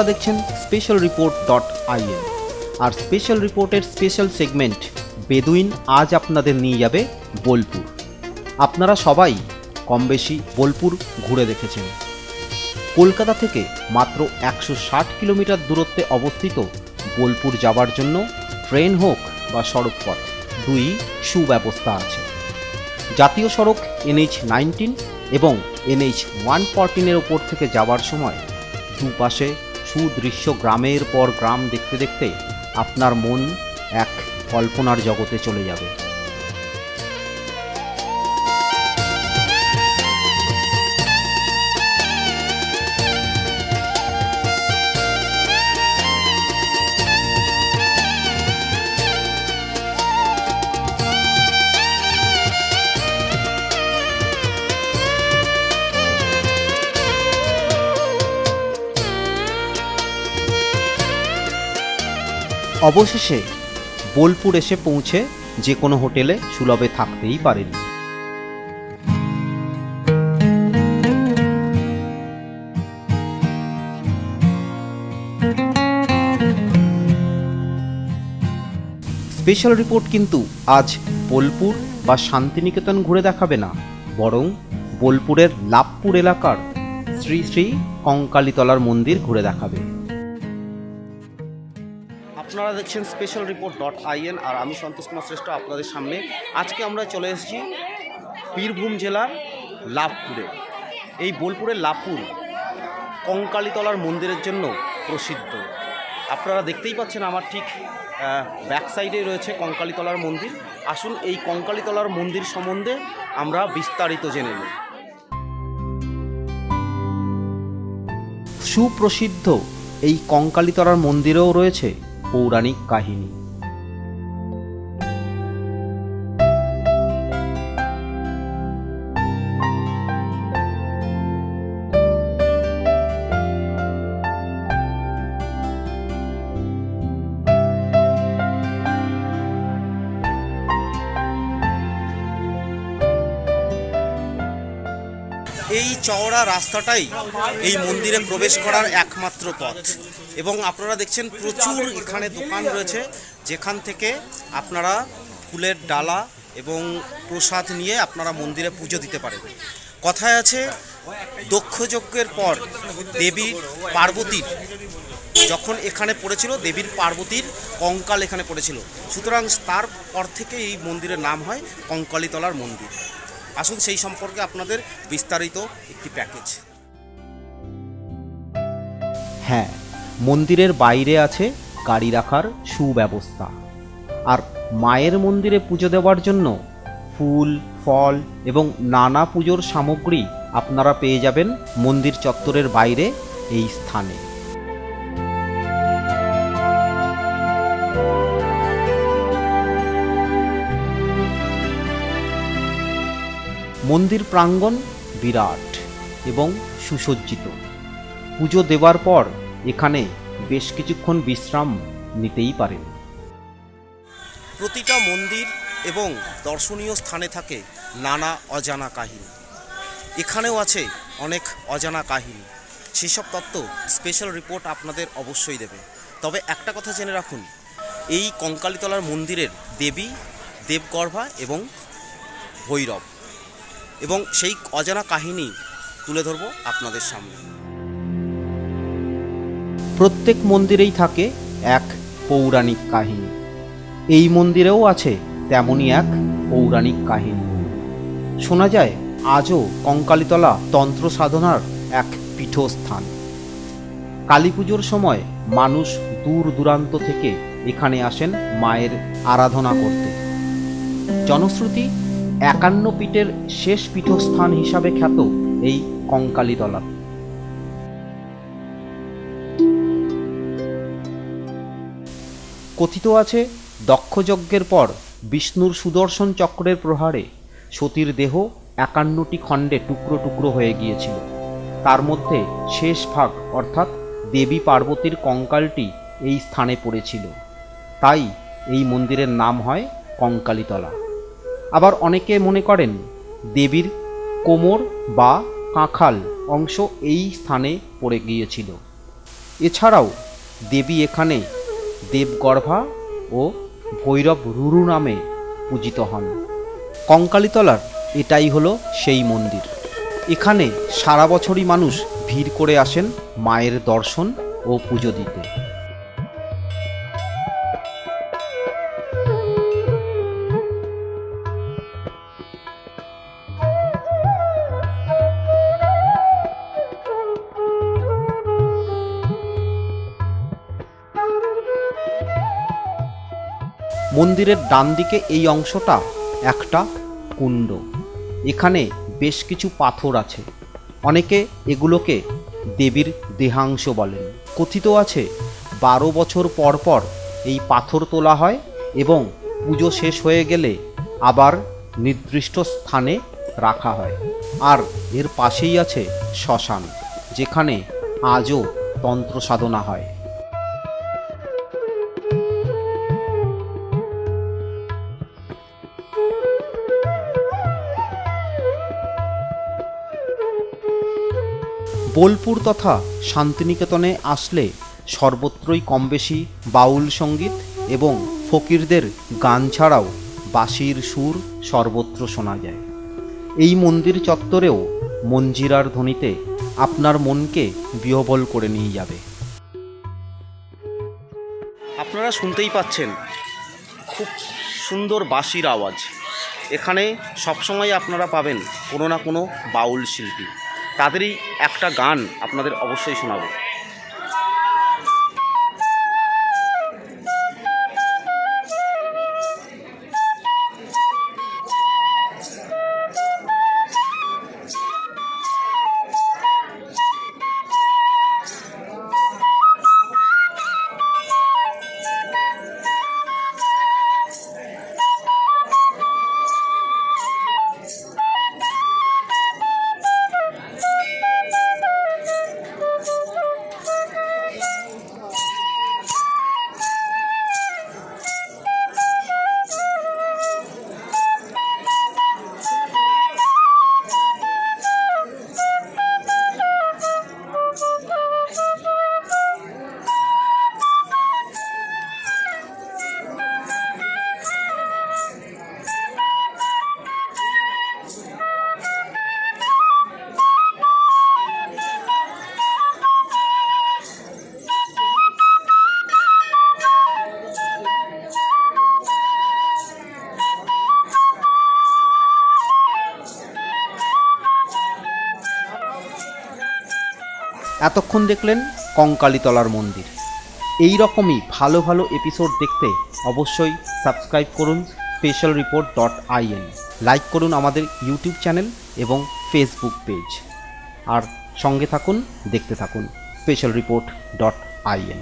আপনারা দেখছেন special report dot IN আর স্পেশাল রিপোর্টের স্পেশাল সেগমেন্ট বেদুইন আজ আপনাদের নিয়ে যাবে বোলপুর। আপনারা সবাই কম বেশি বোলপুর ঘুরে দেখেছেন। কলকাতা থেকে মাত্র একশো ষাট কিলোমিটার দূরত্বে অবস্থিত বোলপুর যাওয়ার জন্য ট্রেন হোক বা সড়ক পথ দুই সুব্যবস্থা আছে। জাতীয় সড়ক এনএইচ নাইনটিন এবং এনএইচ ওয়ান ফরটিনের ওপর থেকে যাওয়ার সময় দুপাশে সুদৃশ্য গ্রামের পর গ্রাম দেখতে দেখতে আপনার মন এক কল্পনার জগতে চলে যাবে। অবশেষে বোলপুর এসে পৌঁছে যে কোনো হোটেলে সুলভে থাকতেই পারেন। স্পেশাল রিপোর্ট কিন্তু আজ বোলপুর বা শান্তিনিকেতন ঘুরে দেখাবে না, বরং বোলপুরের লাভপুর এলাকার শ্রী শ্রী কঙ্কালীতলার মন্দির ঘুরে দেখাবে। আপনারা দেখছেন স্পেশাল রিপোর্ট ডট আইএন আর আমি সন্তোষ কুমার শ্রেষ্ঠ আপনাদের সামনে। আজকে আমরা চলে এসেছি বীরভূম জেলার লাভপুরে। এই বোলপুরের লাভপুর কঙ্কালীতলার মন্দিরের জন্য প্রসিদ্ধ। আপনারা দেখতেই পাচ্ছেন আমার ঠিক ব্যাক সাইডে রয়েছে কঙ্কালীতলার মন্দির। আসুন এই কঙ্কালীতলার মন্দির সম্বন্ধে আমরা বিস্তারিত জেনে নিই। সুপ্রসিদ্ধ এই কঙ্কালীতলার মন্দিরেও রয়েছে পৌরাণিক কাহিনী। এই চওড়া রাস্তাটাই এই মন্দিরে প্রবেশ করার একমাত্র পথ। এবং আপনারা দেখছেন প্রচুর এখানে দোকান রয়েছে, যেখান থেকে আপনারা ফুলের ডালা এবং প্রসাদ নিয়ে আপনারা মন্দিরে পুজো দিতে পারেন। কথায় আছে দক্ষ যজ্ঞের পর দেবী পার্বতীর, যখন এখানে পড়েছিল, দেবীর পার্বতীর কঙ্কাল এখানে পড়েছিল। সুতরাং তারপর থেকে এই মন্দিরের নাম হয় কঙ্কালীতলার মন্দির। আসুন সেই সম্পর্কে আপনাদের বিস্তারিত একটি প্যাকেজ। হ্যাঁ মন্দিরের বাইরে আছে গাড়ি রাখার সুব্যবস্থা। আর মায়ের মন্দিরে পুজো দেওয়ার জন্য ফুল, ফল এবং নানা পুজোর সামগ্রী আপনারা পেয়ে যাবেন মন্দির চত্বরের বাইরে এই স্থানে। মন্দির প্রাঙ্গণ বিরাট এবং সুসজ্জিত। পুজো দেওয়ার পর এখানে বেশ কিছুক্ষণ বিশ্রাম নিতেই পারেন। প্রতিটা মন্দির এবং দর্শনীয় স্থানে থাকে নানা অজানা কাহিনী। এখানেও আছে অনেক অজানা কাহিনী। সেসব তত্ত্ব স্পেশাল রিপোর্ট আপনাদের অবশ্যই দেবে। তবে একটা কথা জেনে রাখুন, এই কঙ্কালীতলার মন্দিরের দেবী দেবগর্ভা এবং ভৈরব। এবং সেই অজানা কাহিনী তুলে ধরব আপনাদের সামনে। প্রত্যেক মন্দিরেই থাকে এক পৌরাণিক কাহিনী। এই মন্দিরেও আছে তেমনই এক পৌরাণিক কাহিনী। শোনা যায়, আজও কঙ্কালীতলা তন্ত্র সাধনার এক পীঠস্থান। কালী পুজোর সময় মানুষ দূর দূরান্ত থেকে এখানে আসেন মায়ের আরাধনা করতে। জনশ্রুতি একান্ন পীঠের শেষ পীঠস্থান হিসাবে খ্যাত এই কঙ্কালীতলা। কথিত আছে, দক্ষযজ্ঞের পর বিষ্ণুর সুদর্শন চক্রের প্রহারে সতীর দেহ একান্নটি খণ্ডে টুকরো টুকরো হয়ে গিয়েছিল। তার মধ্যে শেষ ভাগ, অর্থাৎ দেবী পার্বতীর কঙ্কালটি এই স্থানে পড়েছিল। তাই এই মন্দিরের নাম হয় কঙ্কালীতলা। আবার অনেকে মনে করেন দেবীর কোমর বা কাঁখাল অংশ এই স্থানে পড়ে গিয়েছিল। এছাড়াও দেবী এখানে দেবগর্ভা ও ভৈরব রুরু নামে পূজিত হন। কঙ্কালীতলার এটাই হলো সেই মন্দির। এখানে সারা বছরই মানুষ ভিড় করে আসেন মায়ের দর্শন ও পুজো দিতে। মন্দিরের ডান দিকে এই অংশটা একটা কুণ্ড। এখানে বেশ কিছু পাথর আছে। অনেকে এগুলোকে দেবীর দেহাংশ বলেন। কথিত আছে, বারো বছর পর পর এই পাথর তোলা হয় এবং পুজো শেষ হয়ে গেলে আবার নির্দিষ্ট স্থানে রাখা হয়। আর এর পাশেই আছে শ্মশান, যেখানে আজও তন্ত্র সাধনা হয়। বোলপুর তথা শান্তিনিকেতনে আসলে সর্বত্রই কম বেশি বাউল সংগীত এবং ফকিরদের গান ছাড়াও বাঁশির সুর সর্বত্র শোনা যায়। এই মন্দির চত্বরেও মঞ্জিরার ধ্বনিতে আপনার মনকে বিহবল করে নিয়ে যাবে। আপনারা শুনতেই পাচ্ছেন খুব সুন্দর বাঁশির আওয়াজ। এখানে সবসময় আপনারা পাবেন কোনো না কোনো বাউল শিল্পী। তাদেরই একটা গান আপনাদের অবশ্যই শোনাবো। এতক্ষণ দেখলেন কঙ্কালীতলার মন্দির। এই রকমই ভালো ভালো এপিসোড দেখতে অবশ্যই সাবস্ক্রাইব করুন special report dot IN like করুন আমাদের ইউটিউব চ্যানেল এবং ফেসবুক পেজ আর সঙ্গে থাকুন, দেখতে থাকুন special report dot IN